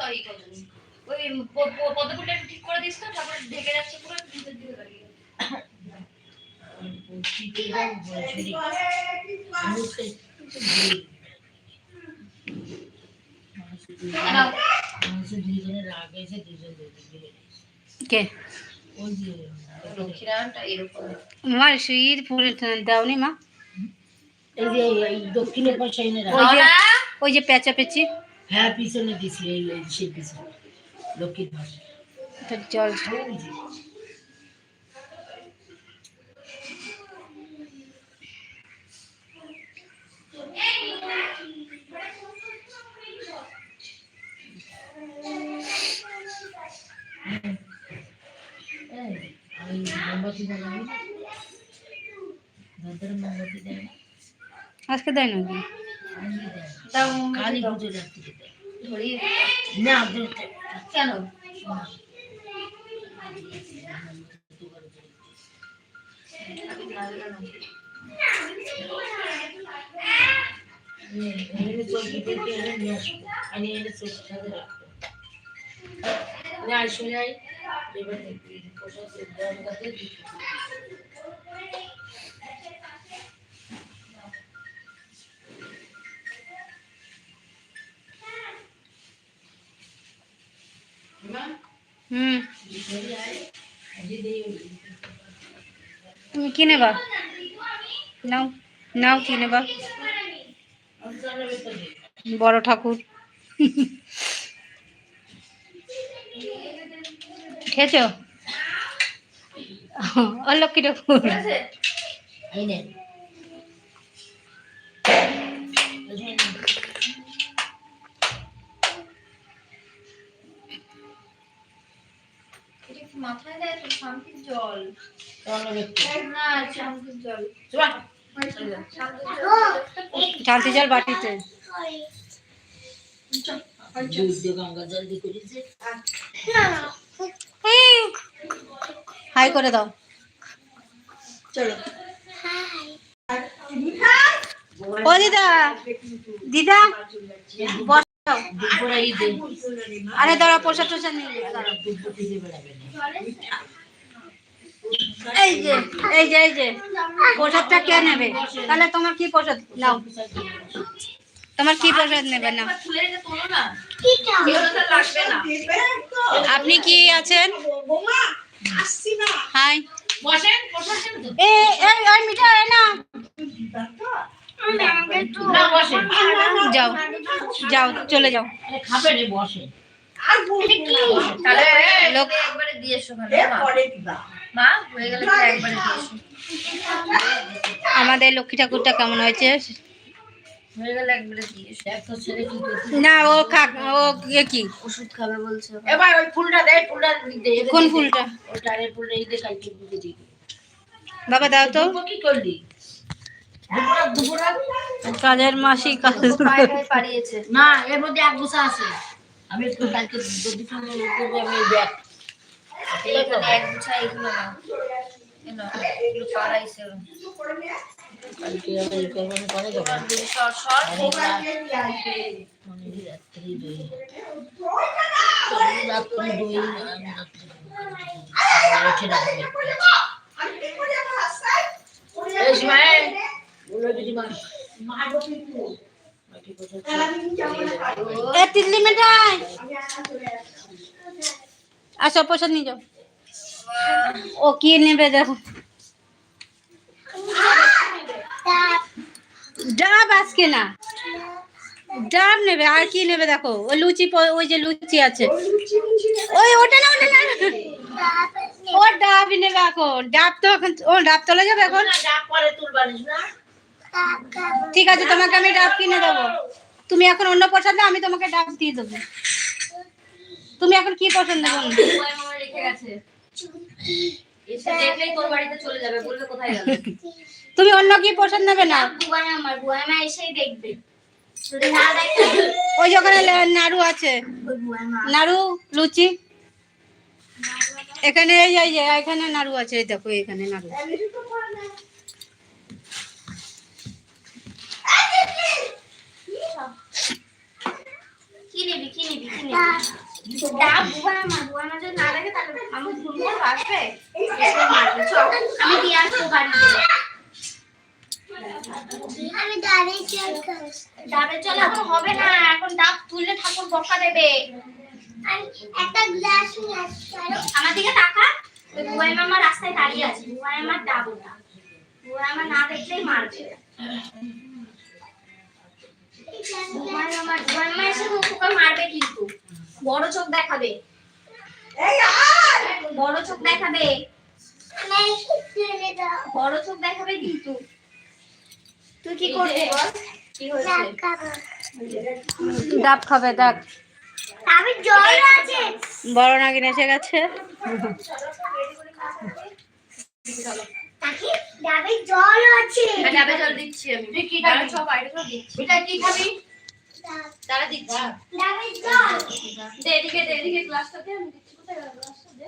ওই প- প- পদ্মফুলটা একটু ঠিক করে দিস তো তারপরে ঢেকে যাচ্ছে পুরো নিচের দিকে দাঁড়িয়ে। নাও। কে? লক্ষ্মীনারায়ণটা এরকম। আমার সেই ফুল দাওনি মা। এই যে এই দক্ষিণের পাশে ওই যে। ওই যে পেঁচা পেঁচি হ্যাঁ পিছনে দিছি এই এই সে পিছনে লক্ষ্মীর পাশে তো জল ওই যে। এই, ওই মোমবাতি জ্বালাবি না? দাদার মোমবাতি দেয় না? আজকে দেয় নাকি আজকে দেয় না। দাও কালী পুজোর রাত্রিতে দেয়। ধরিয়ে না ধরতে কেন এনে চৌকি থেকে এনে নিয়ে হুম। তুমি কি নেবা? নাও নাও কি নেবা? বড় ঠাকুর। খেয়েছো? অলক্ষী ঠাকুর। মাথায় দেয়? তো শান্তির জল। না শান্তির জল। চল। শান্তির জল শান্তি জল বাটিতে। হাই করে দাও। চলো। ও দিদা দিদা। আরে দাঁড়া প্রসাদ টোসাদ নিয়ে এই যে এই যে এই যে, প্রসাদটা কে নেবে? তাহলে তোমার কি প্রসাদ? নাও। তোমার কি প্রসাদ নেবে? না আপনি কি আছেন? হাই। বসেন এই মিঠা না যাও যাও চলে যাও। আরে খাবে রে বসে লোক- একবারে দিয়ে এসো মা। মা হয়ে গেলে একবারে দিয়ে এসো আমাদের লক্ষ্মী ঠাকুরটা কেমন হয়েছে? হয়ে না ও খাক ও কি? ওষুধ খাবে বলছে এবার ওই ফুলটা দে ফুলটা দে কোন ফুলটা? কালকে বাবা দাও তো। কি করলি? কাজের মাসি কাজ পাড়িয়েছে। না এর মধ্যে এক গোছা আছে। আমি একটু কালকে যদি আমি ব্যাগ। এক গুছা এগুলো না। এগুলো এগুলো পাড়াইছে ওরা। কালকে আবার এই করব আমি করে দেবো সর সর অনেক রাত অনেক রাত্রি দই রাত্রি দই আমি রাত্রি রেখে রাখব এই সময় বলো দিদি মা মাটি কোথায় এ তিতলি মিঠাই আসো প্রসাদ নিয়ে যাও। ও কি নেবে দেখো। ডাব আজকে না। ডাব নেবে আর কি নেবে দেখো। ওই লুচি ওই যে লুচি আছে। ওই ওটা না ওটা না ও ডাবই নেবে এখন। ডাব তো এখন ও ডাব তোলা যাবে এখন? ঠিক আছে তোমাকে আমি ডাব কিনে দেবো। তুমি এখন অন্য পছন্দ আমি তোমাকে ডাব দিয়ে দেবো। তুমি এখন কি পছন্দ করো? তুমি অন্য কি পছন্দ নেবে না? ওই ওখানে নাড়ু আছে। নাড়ু, লুচি। এখানে এই এখানে নাড়ু আছে দেখো, এখানে নাড়ু। কি নিবি কি নিবি কি নিবি ডাব বুয়া আমার বুয়া আমার যদি না দেখে তাহলে আমার ঘুম ঘুম আসবে এসে মারবে চল আমি দিয়ে আসব বাড়িতে আমি দাঁড়িয়ে চল ডাবের জল এখন হবে না এখন ডাব তুললে ঠাকুর বকা দেবে। একটা গ্লাস নিয়ে আসছি আমার দিকে তাকা। ওই বুয়াই মামা রাস্তায় দাঁড়িয়ে আছে বুয়াই আমার ডাব ওটা বুয়াই আমার না দেখলেই মারবে। বুয়াই মামা বুয়াই মামা এসে মারবে কিন্তু। বড় চোখ দেখাবে। বড় চোখ দেখাবে। বড় চোখ দেখাবে কিন্তু। তুই কি করবি? বল কি হয়েছে? ডাব খাবে আমি জল আছে। বড় নাগিন এসে গেছে। ডাবে জল আছে। ডাবে জল দিচ্ছি আমি। তুই কি খাবি সব বাইরে দিচ্ছি। এটা কি খাবি? তারা দিচ্ছি। দে এদিকে দে এদিকে গ্লাসটা দে আমি দিচ্ছি কোথায়? গেল গ্লাসটা দে।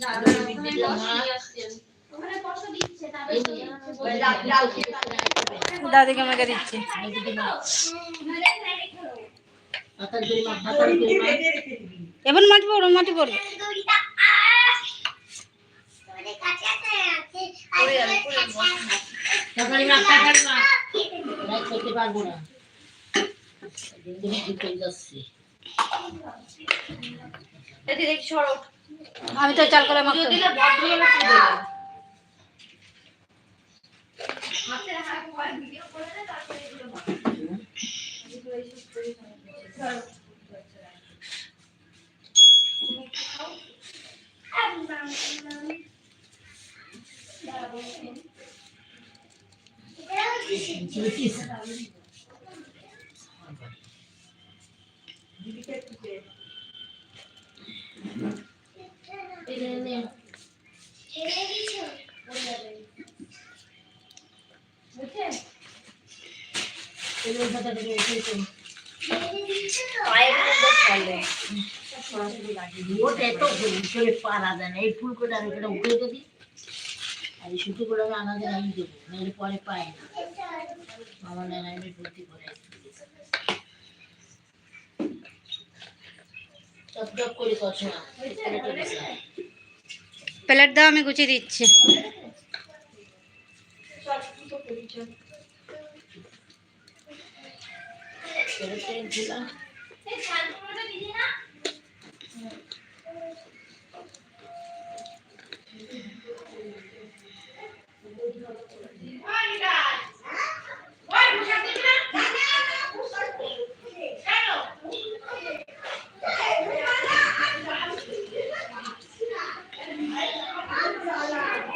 দাঁড়া, দাঁড়া, দাদিকে আমাকে দিচ্ছি। এবার মাটি পড়ো মাটি পড়বে পড়ে করতে পারব না দিন ঠিক হয়ে যাচ্ছে এদিকে দেখি সরো। আমি তো চাল করে মাখতে পুজো দিলে ভদ্রলোক পুজো দেবে। হাতে হাত হয়, ভিডিও করে দে, তারপরে এগুলো বল। এগুলো এইসব করে খাবে। সরো। এই নে, নে। ছেড়ে দিছো বুঝছে? এই নে, পাতাটা দিয়ে উঠেছে। ছেড়ে দিছো তো পায়ে গুলো বেশ চলে। ওটা এত করে এই আমি এটা উঠে দিই আর এই করে আমি আনাজে আমি দেবো নাহলে পরে পাই না। আমার নানাই ভর্তি করে প্লেট দাও, আমি গুছিয়ে দিচ্ছি। দুটো করি, চল। দিলাম এই শালগুলোটা দিলি না?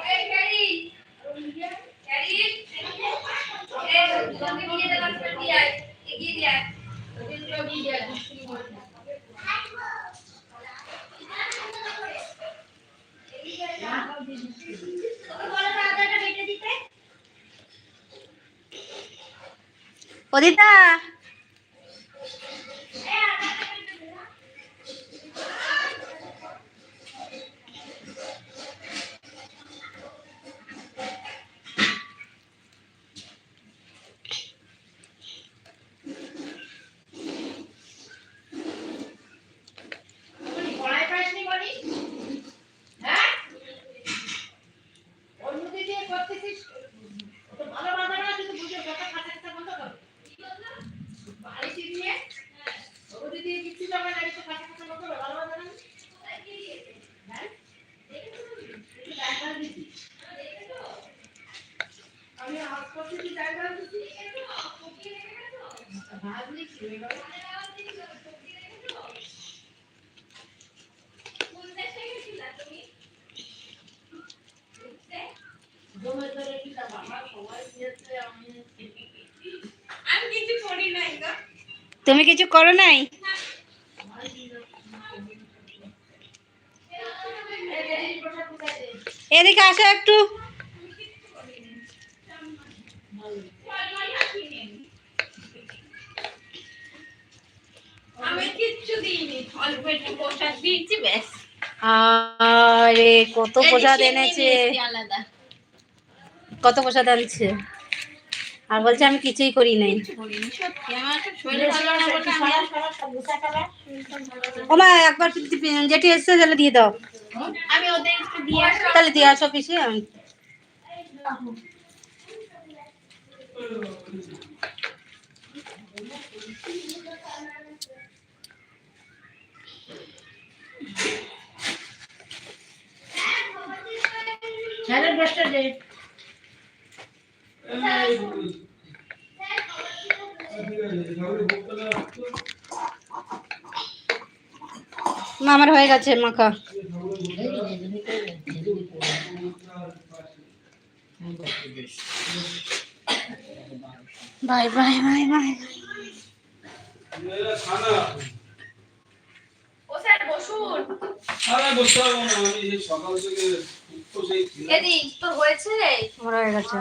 এই ক্যারি, ক্যারি, এই জলদি দিয়ে দে, লাস্টে দিয়ে আয়, এগিয়ে দিয়ে আয়। ওগুলো দিয়ে দিয়ে আয়, দুষ্টুমি করবি না। তোকে বলো তো আদাটা বেটে দিতে? অদিতা এই আদাটা বেটে দে না। তুই কড়াই পাসনি বলি? হ্যাঁ? অন্যদিকে দিয়ে করতেছিস, ওটা ভালো বাঁধা না, কিন্তু বুঝে কথা কাটা কাটা বন্ধ কর। বাড়িতে দিয়ে, ওটা দিয়ে কিচ্ছু জমা নাই, তো কাটা কাটা বন্ধ কর, ভালো বাঁধা না? হ্যাঁ? একটু জায়গা দিছি। আমি হাত করতেছি জায়গা দিছি। ভাবলি কি, এবার? জমে ধরে দিলাম আমার সবাই দিয়েছে আমি আমি কিছু করি নাই গো তুমি কিছু করো নাই? এদিকে আসো একটু। আরে কত প্রসাদ এনেছে। কত প্রসাদ আনছে? আর বলছে আমি কিছুই করি নাই। আমি একবার যেটি এসছে তাহলে দিয়ে দাও। আমি তাহলে দিয়ে আসো পিসি। স্যারের বসটা দে মা আমার হয়ে গেছে মাখা। Bye bye bye bye. ও স্যার বসুন। আরে বসতে পারব না আমি সকাল থেকে তোর হয়েছে আমার হয়ে গেছে।